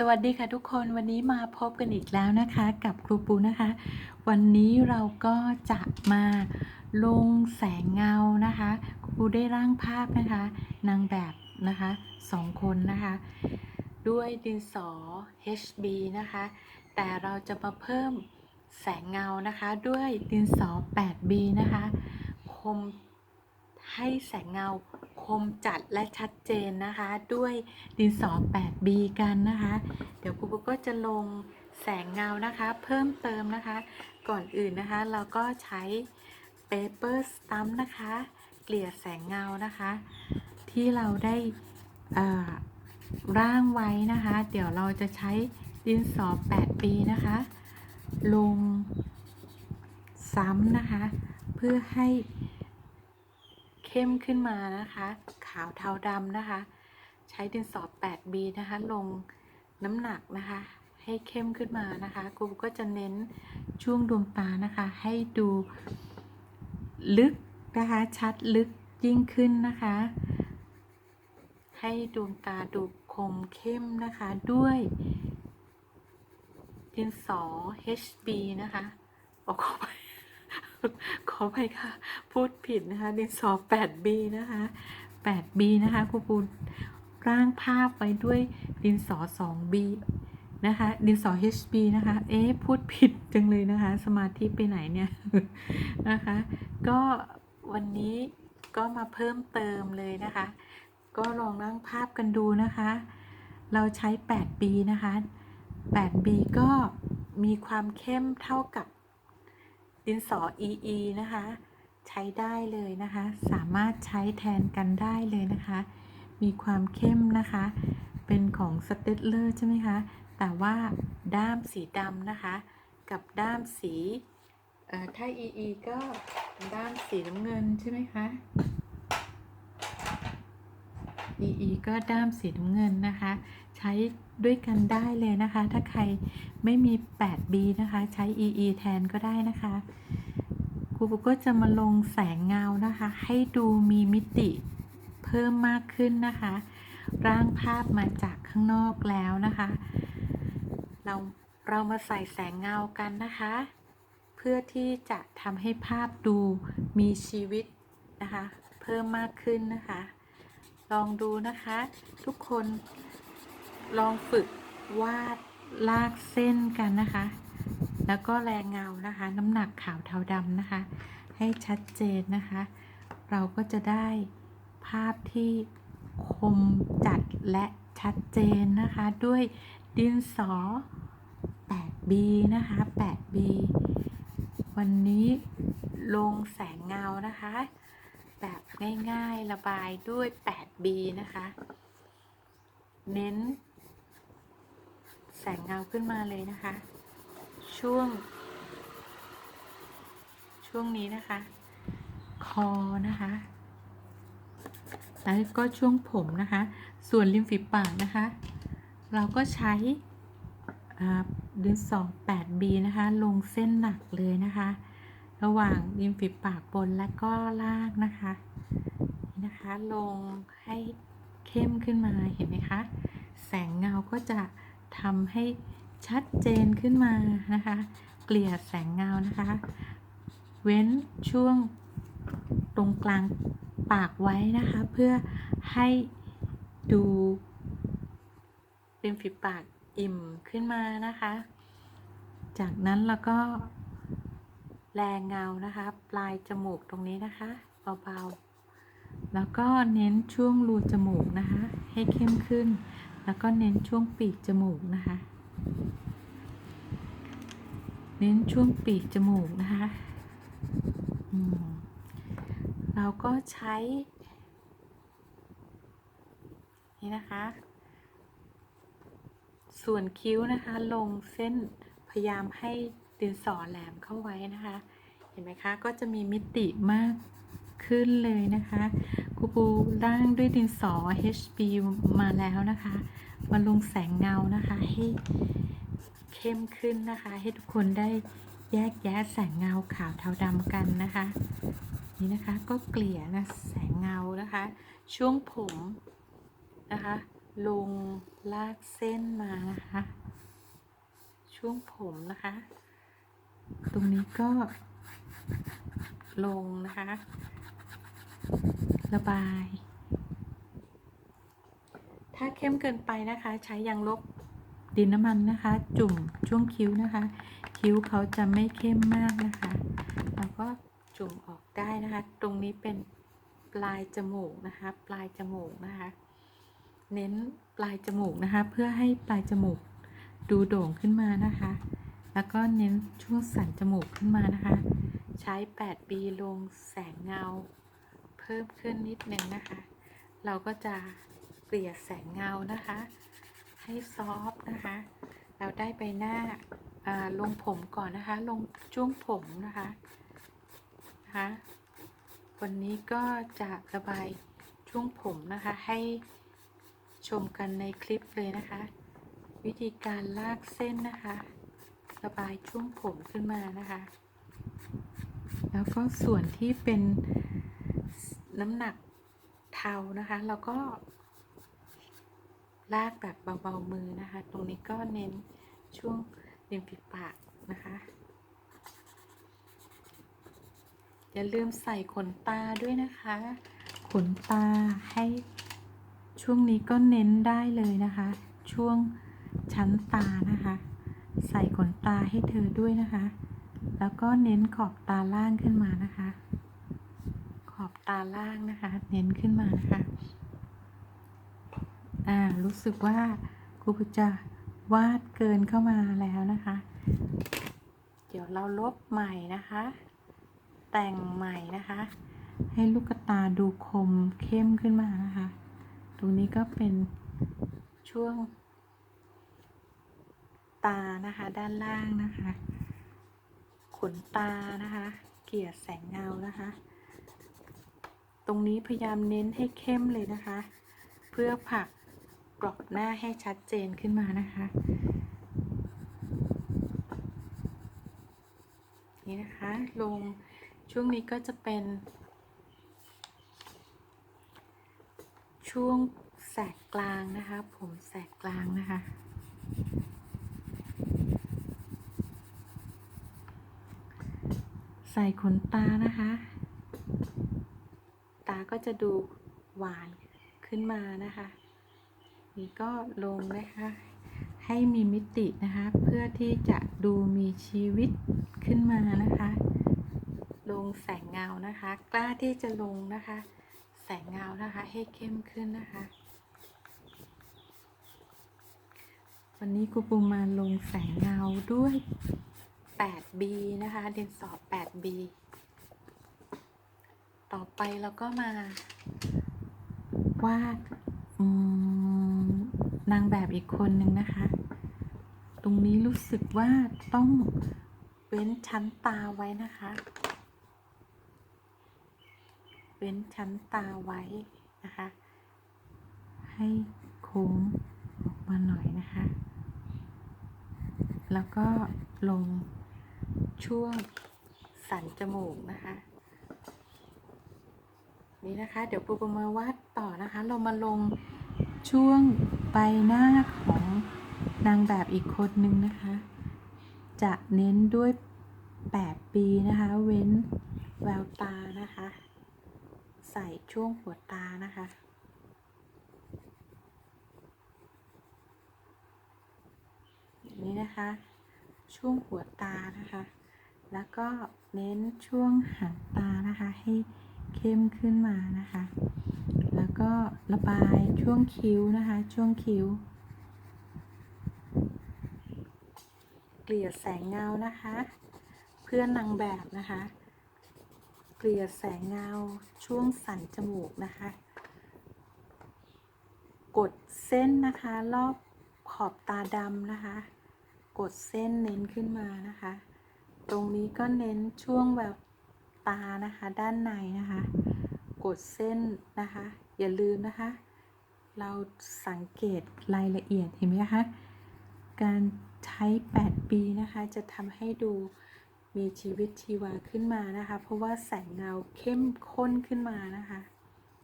สวัสดีค่ะทุกคนวันนี้มาพบกันอีกแล้วนะคะ กับครูปูนะคะ วันนี้เราก็จะมาลงแสงเงานะคะครูปูได้ร่างภาพนะคะนางแบบนะคะสองคนนะคะ ด้วยดินสอ HB นะคะ แต่เราจะมาเพิ่มแสงเงานะคะ ด้วยดินสอ 8B นะคะ คม ให้แสงเงาคมจัดและชัดเจนนะคะ ด้วยดินสอ 8B กันนะคะ เดี๋ยวครูปุ๊กก็จะลงแสงเงานะคะ เพิ่มเติมนะคะ ก่อนอื่นนะคะ เราก็ใช้ paper stamp นะคะ เกลี่ยแสงเงานะคะ ที่เราได้ร่างไว้นะคะ เดี๋ยวเราจะใช้ดินสอ 8B นะคะ ลงซ้ำนะคะ เพื่อให้ เข้มขึ้นมานะคะ ขาวเทาดำนะคะ ใช้ดินสอ 8B นะคะ ลงน้ำหนักนะคะ ให้เข้มขึ้นมานะคะครูก็จะเน้นช่วงดวงตานะคะ ให้ดูลึกนะคะ ชัดลึกยิ่งขึ้นนะคะ ให้ดวงตาดูคมเข้มนะคะ ด้วยดินสอ HB นะคะออกขอไป ขอไปค่ะ พูดผิดนะคะดินสอ 8B นะคะ 8B นะคะครูปูร่างภาพไว้ด้วยดินสอ 2B นะคะ ดินสอ HB นะคะ เอ๊พูดผิดจังเลยนะคะ สมาธิไปไหนเนี่ยนะคะ ก็วันนี้ก็มาเพิ่มเติมเลยนะคะ ก็ลองร่างภาพกันดูนะคะ เราใช้ 8B นะคะ 8B ก็มีความเข้มเท่ากับ ดินสอ EE นะคะ ใช้ได้เลยนะคะ สามารถใช้แทนกันได้เลยนะคะ มีความเข้มนะคะ เป็นของสเตตเลอร์ใช่ไหมคะ แต่ว่าด้ามสีดำนะคะ กับด้ามสีถ้า EE ก็ด้ามสีน้ำเงินใช่ไหมคะ EE ก็ด้ามสีน้ำเงินนะคะ ใช้ด้วยกันได้เลยนะคะ ถ้าใครไม่มี 8B นะคะ ใช้ EE แทนก็ได้นะคะครูปุ๊กก็จะมาลงแสงเงานะคะ ให้ดูมีมิติเพิ่มมากขึ้นนะคะ ร่างภาพมาจากข้างนอกแล้วนะคะ เราเรามาใส่แสงเงากันนะคะ เพื่อที่จะทำให้ภาพดูมีชีวิตนะคะ เพิ่มมากขึ้นนะคะ ลองดูนะคะ ทุกคน ลองฝึกวาดลากเส้นกันนะคะ แล้วก็แรงเงานะคะ น้ำหนักขาวเทาดำนะคะ ให้ชัดเจนนะคะ เราก็จะได้ภาพที่คมจัดและชัดเจนนะคะ ด้วยดินสอ 8B นะคะ 8B วันนี้ลงแสงเงานะคะ แบบง่ายๆระบายด้วย 8B นะคะ เน้น แสงเงาขึ้นมาเลยนะคะ ช่วง ช่วงนี้นะคะ คอนะคะแล้วก็ช่วงผมนะคะ ส่วนริมฝีปากนะคะ เราก็ใช้ดินสอ 8B นะคะ ลงเส้นหนักเลยนะคะ ระหว่างริมฝีปากบนและก็ล่างนะคะนะคะ ลงให้เข้มขึ้นมาเห็นไหมคะ แสงเงาก็จะ ทำให้ชัดเจนขึ้นมานะคะ เกลี่ยแสงเงานะคะ เว้นช่วงตรงกลางปากไว้นะคะ เพื่อให้ดูริมฝีปากอิ่มขึ้นมานะคะ จากนั้นเราก็แรงเงานะคะ ปลายจมูกตรงนี้นะคะเบาๆแล้วก็เน้นช่วงรูจมูกนะคะ ให้เข้มขึ้น แล้วก็เน้นช่วงปีกจมูกนะคะ เน้นช่วงปีกจมูกนะคะเราก็ใช้ นี่นะคะ ส่วนคิ้วนะคะ ลงเส้นพยายามให้ดินสอแหลมเข้าไว้นะคะ เห็นไหมคะ ก็จะมีมิติมาก ขึ้นเลยนะคะครูปูร่างด้วยดินสอ HB มาแล้วนะคะมาลงแสงเงานะคะให้เข้มขึ้นนะคะ ให้ทุกคนได้แยกแยะแสงเงาขาวเทาดำกันนะคะ นี่นะคะก็เกลี่ยนะแสงเงานะคะ ช่วงผมนะคะ ลงลากเส้นมานะคะ ช่วงผมนะคะ ตรงนี้ก็ลงนะคะ ระบาย ถ้าเข้มเกินไปนะคะ ใช้ยางลบดินน้ำมันนะคะ จุ่มช่วงคิ้วนะคะ คิ้วเขาจะไม่เข้มมากนะคะแล้วก็จุ่มออกได้นะคะ ตรงนี้เป็นปลายจมูกนะคะ ปลายจมูกนะคะ เน้นปลายจมูกนะคะ เพื่อให้ปลายจมูกดูโด่งขึ้นมานะคะ แล้วก็เน้นช่วงสันจมูกขึ้นมานะคะ ใช้8ปีลงแสงเงา พิ่มขึ้นนิดนึงนะคะ เราก็จะเกลี่ยแสงเงานะคะ ให้ซอฟต์นะคะ เราได้ใบหน้าอ่าลงผมก่อนนะคะ ลงช่วงผมนะคะนะคะวันนี้ก็จะระบายช่วงผมนะคะให้ชมกันในคลิปเลยนะคะ วิธีการลากเส้นนะคะ ระบายช่วงผมขึ้นมานะคะ แล้วก็ส่วนที่เป็น น้ำหนักเทานะคะเราก็ ลากแบบเบาๆมือนะคะ ตรงนี้ก็เน้นช่วงริมฝีปากนะคะ อย่าลืมใส่ขนตาด้วยนะคะ ขนตาให้ช่วงนี้ก็เน้นได้เลยนะคะ ช่วงชั้นตานะคะ ใส่ขนตาให้เธอด้วยนะคะ แล้วก็เน้นขอบตาล่างขึ้นมานะคะ อบตาล่างนะคะ เน้นขึ้นมานะคะอ่ารู้สึกว่าครูจะวาดเกินเข้ามาแล้วนะคะ เดี๋ยวเราลบใหม่นะคะ แต่งใหม่นะคะ ให้ลูกตาดูคมเข้มขึ้นมานะคะ ตรงนี้ก็เป็นช่วง ตานะคะด้านล่างนะคะ ขนตานะคะ เกี่ยแสงเงานะคะ ตรงนี้พยายามเน้นให้เข้มเลยนะคะ เพื่อผักกรอบหน้าให้ชัดเจนขึ้นมานะคะ นี่นะคะลงช่วงนี้ก็จะเป็น ช่วงแสกกลางนะคะ ผมแสกกลางนะคะใส่ขนตานะคะ ตาก็จะดูหวานขึ้นมานะคะ นี่ก็ลงนะคะ ให้มีมิตินะคะ เพื่อที่จะดูมีชีวิตขึ้นมานะคะ ลงแสงเงานะคะ กล้าที่จะลงนะคะ แสงเงานะคะให้เข้มขึ้นนะคะ วันนี้ครูปูมาลงแสงเงาด้วย 8B นะคะเดนสอบ 8B ต่อไปเราก็มาวาดนางแบบอีกคนหนึ่งนะคะ ตรงนี้รู้สึกว่าต้องเว้นชั้นตาไว้นะคะ เว้นชั้นตาไว้นะคะ ให้โค้งออกมาหน่อยนะคะ แล้วก็ลงช่วงสันจมูกนะคะ นี่นะคะ เดี๋ยวปูปมาวาดต่อนะคะ เรามาลงช่วงใบหน้าของนางแบบอีกคนนึงนะคะ จะเน้นด้วย 8 ปีนะคะ เว้นแววตานะคะ ใส่ช่วงหัวตานะคะนี่นะคะ ช่วงหัวตานะคะ แล้วก็เน้นช่วงหางตานะคะให้ เข้มขึ้นมานะคะ แล้วก็ระบายช่วงคิ้วนะคะ ช่วงคิ้ว เกลี่ยแสงเงานะคะ เพื่อนนางแบบนะคะ เกลี่ยแสงเงาช่วงสันจมูกนะคะ กดเส้นนะคะรอบขอบตาดำนะคะ กดเส้นเน้นขึ้นมานะคะ ตรงนี้ก็เน้นช่วงแบบ ตานะคะ ด้านในนะคะ กดเส้นนะคะ อย่าลืมนะคะ เราสังเกตรายละเอียดเห็นไหมคะการใช้ 8 ปีนะคะ จะทำให้ดูมีชีวิตชีวาขึ้นมานะคะ เพราะว่าแสงเงาเข้มข้นขึ้นมานะคะ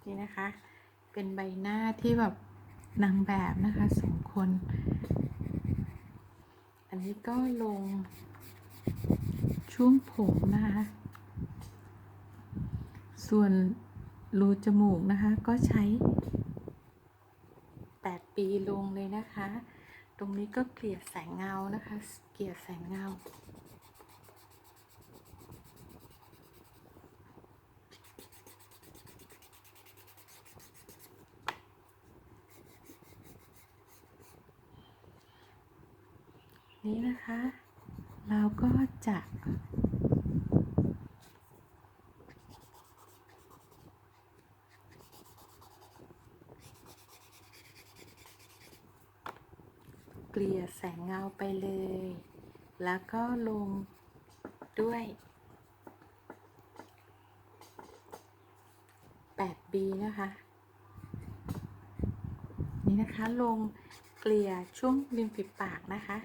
นี่นะคะ เป็นใบหน้าที่แบบนางแบบนะคะสองคน อันนี้ก็ลงช่วงผมนะคะ ส่วนรูจมูกนะคะก็ใช้ 8 ปีลงเลยนะคะ ตรงนี้ก็เกลี่ยแสงเงานะคะ เกลี่ยแสงเงา นี่นะคะ เราก็จะ เกลี่ยแส งเงาไปเลย แล้วก็ลงด้วย 8B นะคะ นี่นะคะลงเกลี่ยช่วงริมฝีปากนะคะ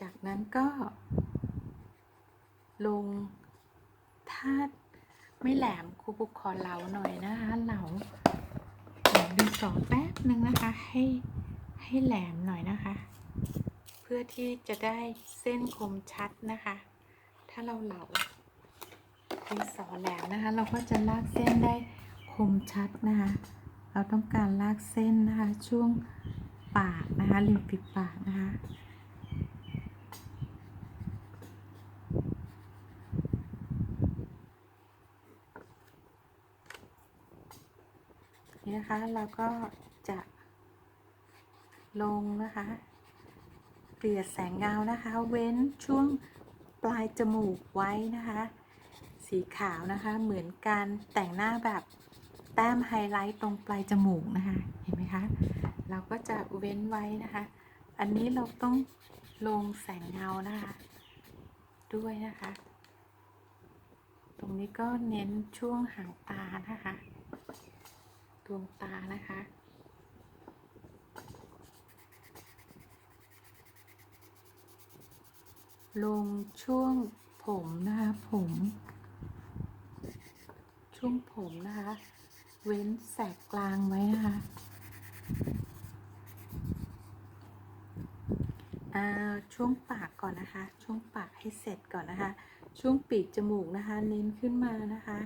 จากนั้นก็ ลงถ้าไม่แหลมครูปุกขอเหลาหน่อยนะคะเหลาเหลาดินสอแป๊บหนึ่งนะคะให้ ให้แหลมหน่อยนะคะ เพื่อที่จะได้เส้นคมชัดนะคะ ถ้าเราเหลาดินสอแหลมนะคะ เราก็จะลากเส้นได้คมชัดนะคะ เราต้องการลากเส้นนะคะ ช่วงปากนะคะริมฝีปากนะคะนี่นะคะเราก็จะ ลงนะคะเกลี่ยแสงเงานะคะ เว้นช่วงปลายจมูกไว้นะคะ สีขาวนะคะเหมือนการแต่งหน้าแบบแต้มไฮไลท์ตรงปลายจมูกนะคะ เห็นไหมคะ เราก็จะเว้นไว้นะคะ อันนี้เราต้องลงแสงเงานะคะ ด้วยนะคะ ตรงนี้ก็เน้นช่วงหางตานะคะ ดวงตานะคะ ลงช่วงผมนะคะ ผม ช่วงผมนะคะ เว้นแสกกลางไว้นะคะ ช่วงปากก่อนนะคะ ช่วงปากให้เสร็จก่อนนะคะ ช่วงปีกจมูกนะคะ เน้นขึ้นมานะคะ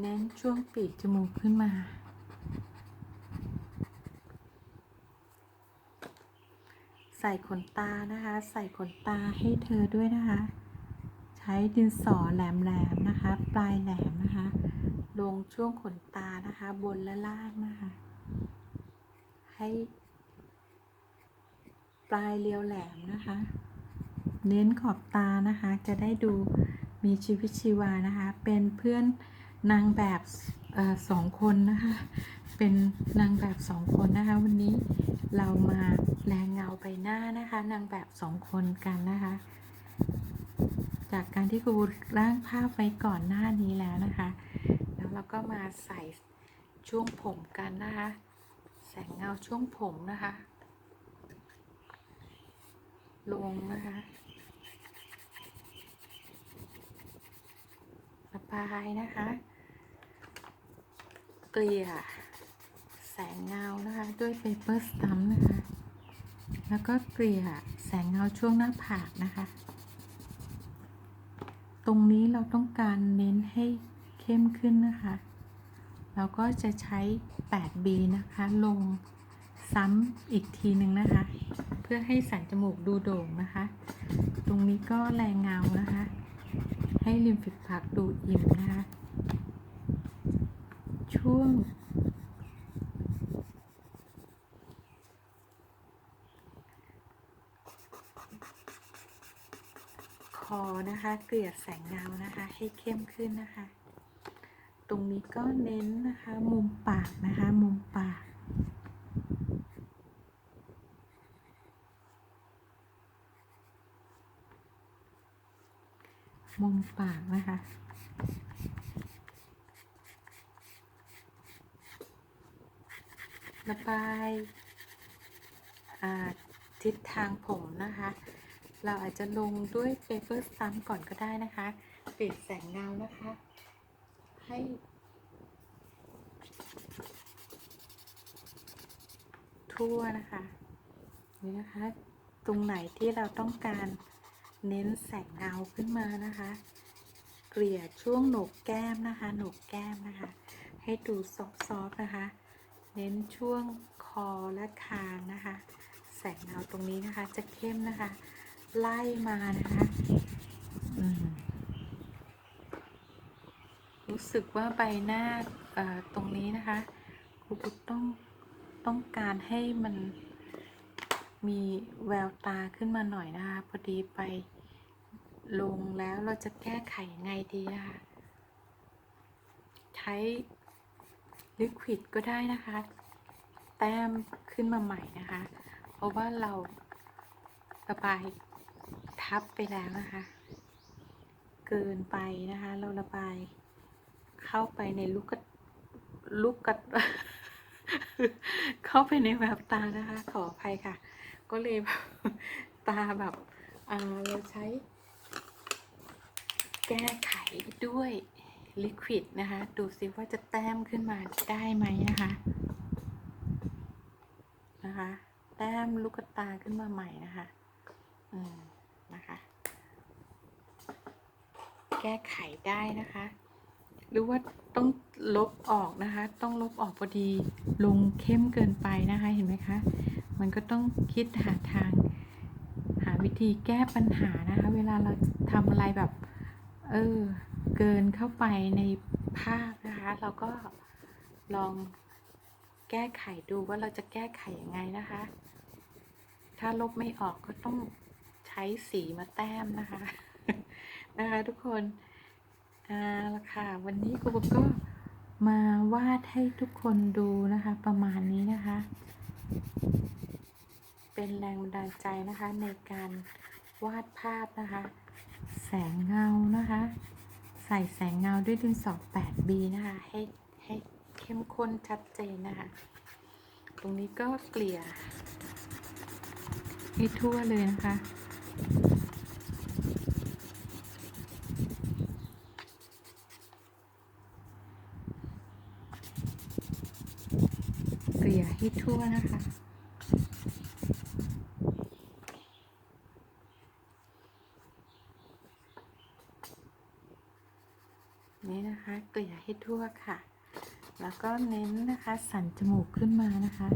เน้นช่วงปีกจมูกขึ้นมา ส่ขนตานะคะ ใส่ขนตาให้เธอด้วยนะคะ ใช้ดินสอแหลมๆนะคะ ปลายแหลมนะคะ ลงช่วงขนตานะคะ บนและล่างนะคะ ให้ปลายเรียวแหลมนะคะ เน้นขอบตานะคะ จะได้ดูมีชีวิตชีวานะคะ เป็นเพื่อนนางแบบเออสองคนนะคะ เป็นนางแบบสองคนนะคะ วันนี้ เรามาแรงเงาใบหน้านะคะนางแบบสองคนกันนะคะ จากการที่ครูร่างภาพไว้ก่อนหน้านี้แล้วนะคะ แล้วเราก็มาใส่ช่วงผมกันนะคะ แสงเงาช่วงผมนะคะ ลงนะคะระบายนะคะ เกลี่ย แสงเงานะคะ ด้วยเปเปอร์สตัมนะคะ แล้วก็เกลี่ยแสงเงาช่วงหน้าผากนะคะ ตรงนี้เราต้องการเน้นให้เข้มขึ้นนะคะ เราก็จะใช้ 8B นะคะ ลงซ้ำอีกทีหนึ่งนะคะ เพื่อให้สันจมูกดูโด่งนะคะ ตรงนี้ก็แรงเงานะคะ ให้ริมฝีปากดูอิ่มนะคะ ช่วง คอนะคะ เกลี่ยแสงเงานะคะ ให้เข้มขึ้นนะคะ ตรงนี้ก็เน้นนะคะ มุมปากนะคะ มุมปากมุมปากนะคะ ระบายอ่าทิศทางผมนะคะ เราอาจจะลงด้วยเปเปอร์ซัมก่อนก็ได้นะคะ เปลี่ยนแสงเงานะคะ ให้ทั่วนะคะ นี่นะคะ ตรงไหนที่เราต้องการเน้นแสงเงาขึ้นมานะคะ เกลี่ยช่วงโหนกแก้มนะคะ โหนกแก้มนะคะ ให้ดูซอฟๆนะคะ เน้นช่วงคอและคางนะคะ แสงเงาตรงนี้นะคะจะเข้มนะคะ ไล่มานะคะ รู้สึกว่าใบหน้าตรงนี้นะคะครูปุ๊ต้องต้องการให้มันมีแววตาขึ้นมาหน่อยนะคะ พอดีไปลงแล้วเราจะแก้ไขยังไงดีนะคะใช้ลิควิดก็ได้นะคะ แต้มขึ้นมาใหม่นะคะ เพราะว่าเราระบาย ทับไปแล้วนะคะ เกินไปนะคะ เราระบาย เข้าไปในลูกกระลูกกระเข้าไปในแววตานะคะ ขออภัยค่ะ ก็เลยแบบตาแบบเอ่อเราใช้ แก้ไขด้วยลิควิดนะคะ ดูซิว่าจะแต้มขึ้นมาได้ไหมนะคะ นะคะ แต้มลูกตาขึ้นมาใหม่นะคะ อืม นะคะ แก้ไขได้นะคะ หรือว่าต้องลบออกนะคะ ต้องลบออกพอดีลงเข้มเกินไปนะคะเห็นไหมคะ มันก็ต้องคิดหาทาง หาวิธีแก้ปัญหานะคะ เวลาเราทำอะไรแบบ เออ เกินเข้าไปในภาพนะคะ เราก็ลองแก้ไขดูว่าเราจะแก้ไขยังไงนะคะ ถ้าลบไม่ออกก็ต้อง ช้สีมาแต้มนะคะ นะคะทุกคนเอาละค่ะ วันนี้ครูก็มาวาดให้ทุกคนดูนะคะ ประมาณนี้นะคะ เป็นแรงบันดาลใจนะคะในการวาดภาพนะคะ แสงเงานะคะ ใส่แสงเงาด้วยดินสอ 8B นะคะ ให้ให้เข้มข้นชัดเจนนะคะ ตรงนี้ก็เกลี่ยให้ทั่วเลยนะคะ เกลี่ยให้ทั่วนะคะนี่นะคะเกลี่ยให้ทั่วค่ะ แล้วก็เน้นนะคะ สันจมูกขึ้นมานะคะ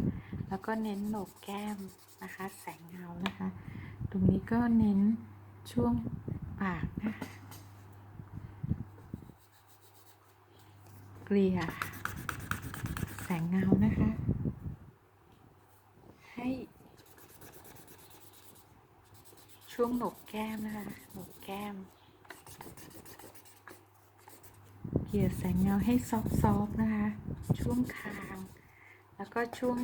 แล้วก็เน้นโหนกแก้มนะคะ แสงเงานะคะ ตรงนี้ก็เน้นช่วงปากนะเกลี่ยแสงเงานะคะ ให้ช่วงหนกแก้มนะคะหนกแก้มเกลี่ยแสงเงาให้ซอฟๆนะคะ ช่วงคาง แล้วก็ช่วง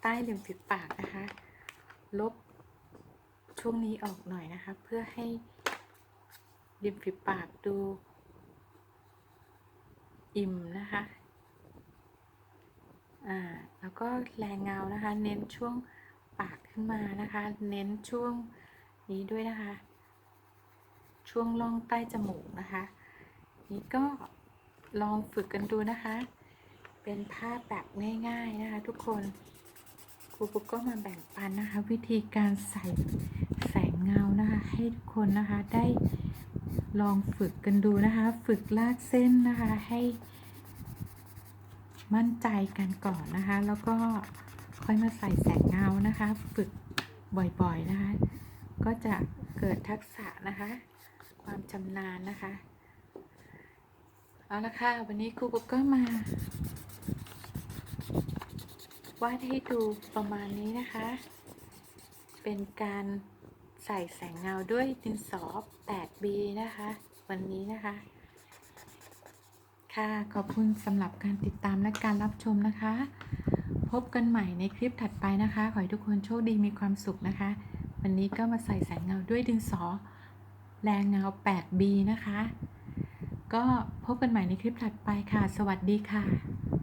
ใต้ริมฝีปากนะคะ ลบ ช่วงนี้ออกหน่อยนะคะ เพื่อให้ริมฝีปากดู อิ่มนะคะ อ่า แล้วก็แรงเงานะคะ เน้นช่วงปากขึ้นมานะคะ เน้นช่วงนี้ด้วยนะคะ ช่วงล่องใต้จมูกนะคะ นี่ก็ลองฝึกกันดูนะคะ เป็นภาพแบบง่าย ๆนะคะ ทุกคนครูปุ๊กก็มาแบ่งปันนะคะ วิธีการใส่ เงานะคะ ให้ทุกคนนะคะได้ลองฝึกกันดูนะคะ ฝึกลากเส้นนะคะให้มั่นใจกันก่อนนะคะ แล้วก็ค่อยมาใส่แสงเงานะคะ ฝึกบ่อยๆนะคะ ก็จะเกิดทักษะนะคะ ความชำนาญนะคะเอาละค่ะ วันนี้ครูปุ๊กก็มาวาดให้ดูประมาณนี้นะคะ เป็นการ ใส่แสงเงาด้วยดินสอ 8B นะคะ วันนี้นะคะ ค่ะ ขอบคุณสำหรับการติดตามและการรับชมนะคะ พบกันใหม่ในคลิปถัดไปนะคะ ขอให้ทุกคนโชคดีมีความสุขนะคะ วันนี้ก็มาใส่แสงเงาด้วยดินสอ แรงเงา 8B นะคะ ก็พบกันใหม่ในคลิปถัดไปค่ะ สวัสดีค่ะ